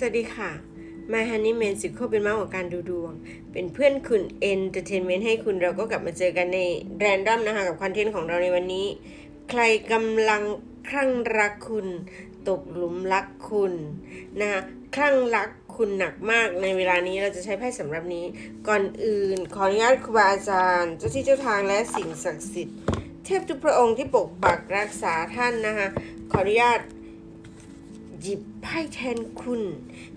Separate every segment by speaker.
Speaker 1: สวัสดีค่ะ My Honey Man สิโคเป็นมากกว่าการดูดวง เป็นเพื่อนคุณ Entertainment ให้คุณเราก็กลับมาเจอกันในแรนดอมนะคะ กับคอนเทนต์ของเราในวันนี้ ใครกำลังคลั่งรักคุณ ตกหลุมรักคุณนะคะคลั่งรักคุณหนักมากในเวลานี้เราจะใช้ไพ่สำหรับนี้ ก่อนอื่น ขออนุญาตครูบาอาจารย์ เจ้าที่เจ้าทางและสิ่งศักดิ์สิทธิ์ เทพทุกพระองค์ที่ปกปักรักษาท่านนะคะขออนุญาต หยิบไพ่แทนคุณ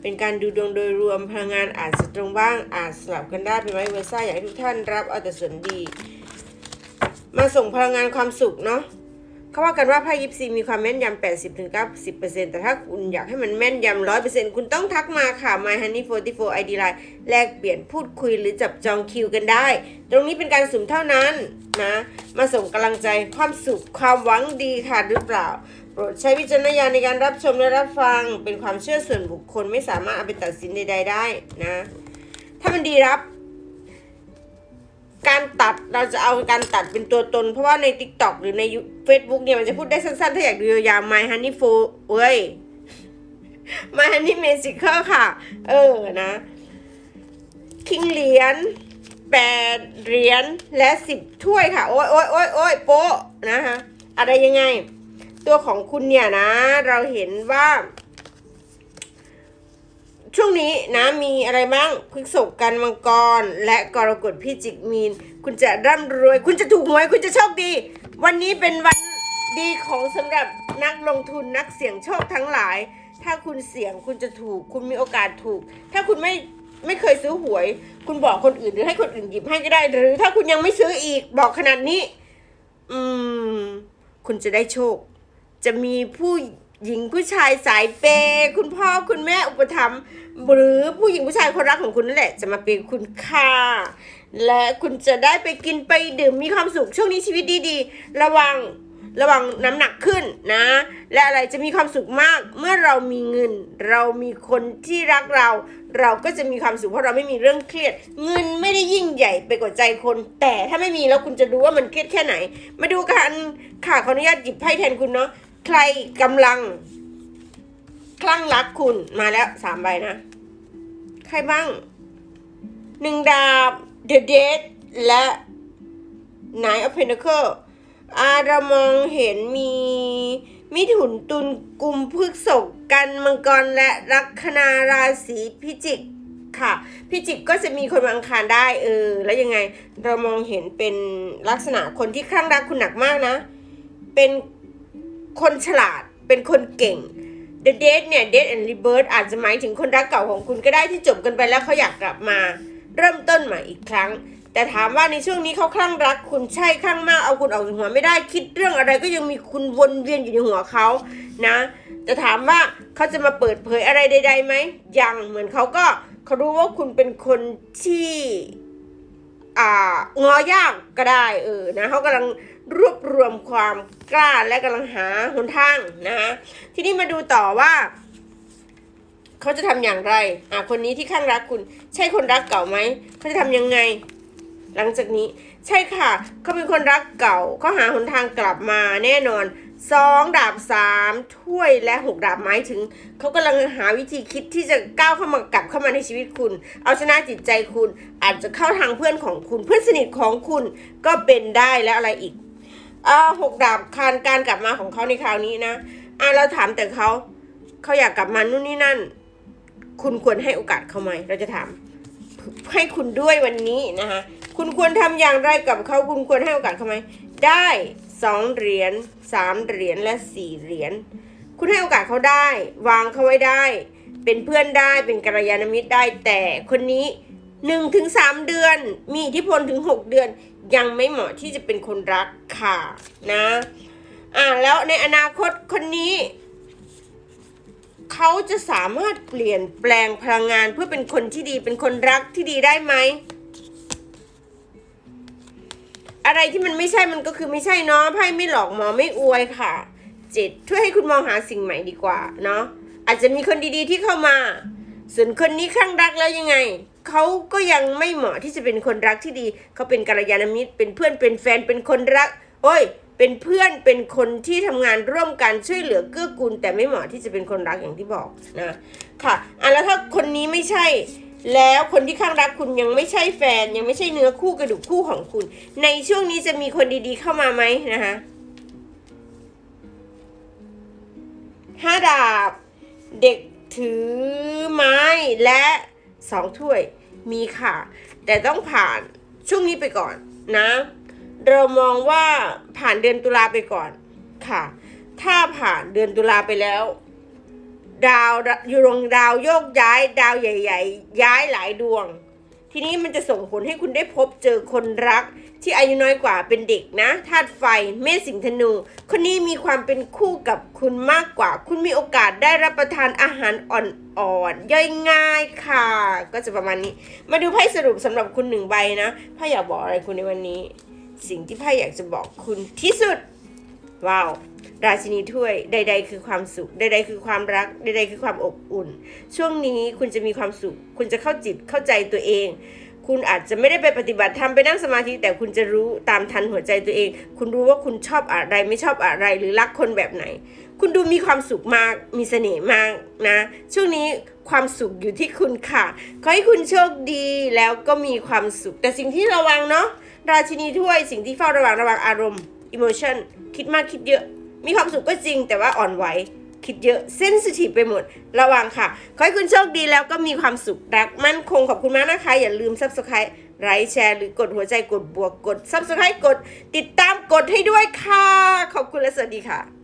Speaker 1: เป็นการดูดวงโดยรวมพลังงานอาจจะตรงบ้างอาจสลับกันได้เป็นไว้เวอร์ซ่าอยากให้ทุกท่านรับเอาแต่ส่วนดี มาส่งพลังงานความสุขเนาะเขาว่ากันว่าไพ่ยิปซีมีความแม่นยำ 80-90%แต่ถ้าคุณอยากให้มันแม่นยำ 100%คุณต้องทักมาค่ะ My Honey 44 ID Line แลกเปลี่ยนพูดคุยหรือจับจองคิวกันได้ ตรงนี้เป็นการสุ่มเท่านั้นนะ มาส่งกำลังใจความสุขความหวังดีค่ะหรือเปล่า โปรดใช้วิจารณญาณในการรับชมและรับฟังเป็นความเชื่อส่วนบุคคลไม่สามารถเอาไปตัดสินใด ๆ ได้นะ ถ้ามันดีรับ การตัดเราจะเอาการตัดเป็นตัวตน เพราะว่าใน t ิ k t o k หรือใน Facebook เนี่ยมันจะพูดได้สั้นๆ ถ้าอยากดูยาวๆ My Honey f o เว้ย My Honey Magical ค่ะ เออนะ คิงเหรียญแปดเหรียญและสิบถ้วยค่ะ โอ้ยโอ้ยโอ้ยโอ้ยโป๊ะนะคะอะไรยังไง ตัวของคุณเนี่ยนะ เราเห็นว่า ช่วงนี้นะมีอะไรบ้างพฤกษบกันมังกร และกรกฎพิจิกมีน คุณจะร่ำรวย คุณจะถูกหวย คุณจะโชคดี วันนี้เป็นวันดีของสำหรับนักลงทุนนักเสี่ยงโชคทั้งหลาย ถ้าคุณเสี่ยงคุณจะถูก คุณมีโอกาสถูก ถ้าคุณไม่ไม่เคยซื้อหวย คุณบอกคนอื่นหรือให้คนอื่นหยิบให้ก็ได้ หรือถ้าคุณยังไม่ซื้ออีกบอกขนาดนี้ อืม คุณจะได้โชค จะมีผู้หญิงผู้ชายสายเปย์คุณพ่อคุณแม่อุปถัมภ์หรือผู้หญิงผู้ชายคนรักของคุณนั่นแหละ จะมาเป็นคุณค่า และคุณจะได้ไปกินไปดื่มมีความสุขช่วงนี้ชีวิตดีๆ ระวังระวังน้ำหนักขึ้นนะ และอะไรจะมีความสุขมาก เมื่อเรามีเงิน เรามีคนที่รักเรา เราก็จะมีความสุขเพราะเราไม่มีเรื่องเครียด เงินไม่ได้ยิ่งใหญ่ไปกว่าใจคน แต่ถ้าไม่มีแล้วคุณจะรู้ว่ามันเครียดแค่ไหน มาดูกันค่ะขออนุญาตหยิบไพ่แทนคุณเนาะ ใครกำลัง คลั่งรักคุณมาแล้วสามใบนะ ใครบ้างหนึ่งดาบ The Dead และ Nine of Pentacles อาเรามองเห็นมีมิถุนตุลกุมพฤกษกกันมังกรและลัคนาราศีพิจิกค่ะพิจิกก็จะมีคนวันอังคารได้เออ แล้วยังไงเรามองเห็นเป็นลักษณะคนที่คลั่งรักคุณหนักมากนะ เป็น คนฉลาดเป็นคนเก่ง The Date เนี่ย Date and Rebirth อาจจะหมายถึงคนรักเก่าของคุณก็ได้ที่จบกันไปแล้วเขาอยากกลับมา เริ่มต้นใหม่อีกครั้ง แต่ถามว่าในช่วงนี้เขาคลั่งรักคุณใช่คลั่งมากเอาคุณออกจากหัวไม่ได้คิดเรื่องอะไรก็ยังมีคุณวนเวียนอยู่ในหัวเขานะแต่ถามว่าเขาจะมาเปิดเผยอะไรใดๆไหมยังเหมือนเขาก็เขารู้ว่าคุณเป็นคนที่ งอยากก็ได้เออนะเขากำลังรวบรวมความกล้าและกำลังหาหนทางนะฮะทีนี้มาดูต่อว่าเขาจะทำอย่างไรอะคนนี้ที่ข้างรักคุณ ใช่คนรักเก่าไหมเขาจะทำยังไง หลังจากนี้ ใช่ค่ะเขาเป็นคนรักเก่าเขาหาหนทางกลับมาแน่นอน สองดาบสามถ้วยและหกดาบไม้ถึง เขากำลังหาวิธีคิดที่จะก้าวเข้ามากลับเข้ามาในชีวิตคุณ เอาชนะจิตใจคุณ อาจจะเข้าทางเพื่อนของคุณ เพื่อนสนิทของคุณก็เป็นได้และอะไรอีกอ่าหกดาบคานการกลับมาของเขาในคราวนี้นะอ่าเราถามแต่เขาเขาอยากกลับมานู่นนี่นั่น คุณควรให้โอกาสเขาไหมเราจะถามให้คุณด้วยวันนี้นะคะคุณควรทำอย่างไรกับเขาคุณควรให้โอกาสเขาไหมได้ สองเหรียญสามเหรียญและสี่เหรียญคุณให้โอกาสเขาได้ วางเขาไว้ได้ เป็นเพื่อนได้เป็นกัลยาณมิตรได้แต่คนนี้หนึ่งถึงสามเดือน มีอิทธิพลถึงหกเดือน ยังไม่เหมาะที่จะเป็นคนรักค่ะนะอ่าแล้วในอนาคตคนนี้เขาจะสามารถเปลี่ยนแปลงพลังงานเพื่อเป็นคนที่ดีเป็นคนรักที่ดีได้ไหม อะไรที่มันไม่ใช่มันก็คือไม่ใช่เนาะไพ่ไม่หลอกหมอไม่อวยค่ะเจ็ดช่วยให้คุณมองหาสิ่งใหม่ดีกว่าเนาะอาจจะมีคนดีๆที่เข้ามา ส่วนคนนี้ข้างรักแล้วยังไงเขาก็ยังไม่เหมาะที่จะเป็นคนรักที่ดีเขาเป็นกัลยาณมิตรเป็นเพื่อนเป็นแฟนเป็นคนรัก โอ้ย เป็นเพื่อนเป็นคนที่ทำงานร่วมกันช่วยเหลือเกื้อกูล แต่ไม่เหมาะที่จะเป็นคนรักอย่างที่บอกนะค่ะอะแล้วถ้าคนนี้ไม่ใช่ แล้วคนที่ข้างรักคุณยังไม่ใช่แฟน ยังไม่ใช่เนื้อคู่กระดูกคู่ของคุณ ในช่วงนี้จะมีคนดีๆเข้ามาไหมนะคะห้าดาบ เด็กถือไม้และสองถ้วยมีค่ะ แต่ต้องผ่านช่วงนี้ไปก่อนนะ เรามองว่าผ่านเดือนตุลาไปก่อนค่ะ ถ้าผ่านเดือนตุลาไปแล้ว ดาวอยู่รงดาวโยกย้ายดาวใหญ่ ๆ ย้ายหลายดวง ทีนี้มันจะส่งผลให้คุณได้พบเจอคนรัก ที่อายุน้อยกว่าเป็นเด็กนะธาตุไฟเมษสิงธนู คนนี้มีความเป็นคู่กับคุณมากกว่า คุณมีโอกาสได้รับประทานอาหารอ่อนๆย่อยง่ายค่ะ ก็จะประมาณนี้ มาดูไพ่สรุปสำหรับคุณหนึ่งใบนะไพ่อยากบอกอะไรคุณในวันนี้ สิ่งที่ไพ่อยากจะบอกคุณที่สุดว้าว ราชินีถ้วยใด ๆ คือความสุข ใด ๆ คือความรัก ใด ๆ คือความอบอุ่น ช่วงนี้คุณจะมีความสุข คุณจะเข้าจิตเข้าใจตัวเอง คุณอาจจะไม่ได้ไปปฏิบัติธรรมไปนั่งสมาธิแต่คุณจะรู้ตามทันหัวใจตัวเอง คุณรู้ว่าคุณชอบอะไรไม่ชอบอะไรหรือรักคนแบบไหน คุณดูมีความสุขมากมีเสน่ห์มากนะ ช่วงนี้ความสุขอยู่ที่คุณค่ะขอให้คุณโชคดีแล้วก็มีความสุข แต่สิ่งที่ระวังเนาะราชินีถ้วยสิ่งที่เฝ้าระวังระวังอารมณ์ emotion คิดมากคิดเยอะ มีความสุขก็จริงแต่ว่าอ่อนไหวคิดเยอะเซนซิทีฟไปหมด ระวังค่ะ ขอให้คุณโชคดีแล้วก็มีความสุขรักมั่นคงขอบคุณมากนะคะ อย่าลืม subscribe ไลค์แชร์ หรือกดหัวใจกดบวกกด subscribe กด ติดตามกดให้ด้วยค่ะ ขอบคุณและสวัสดีค่ะ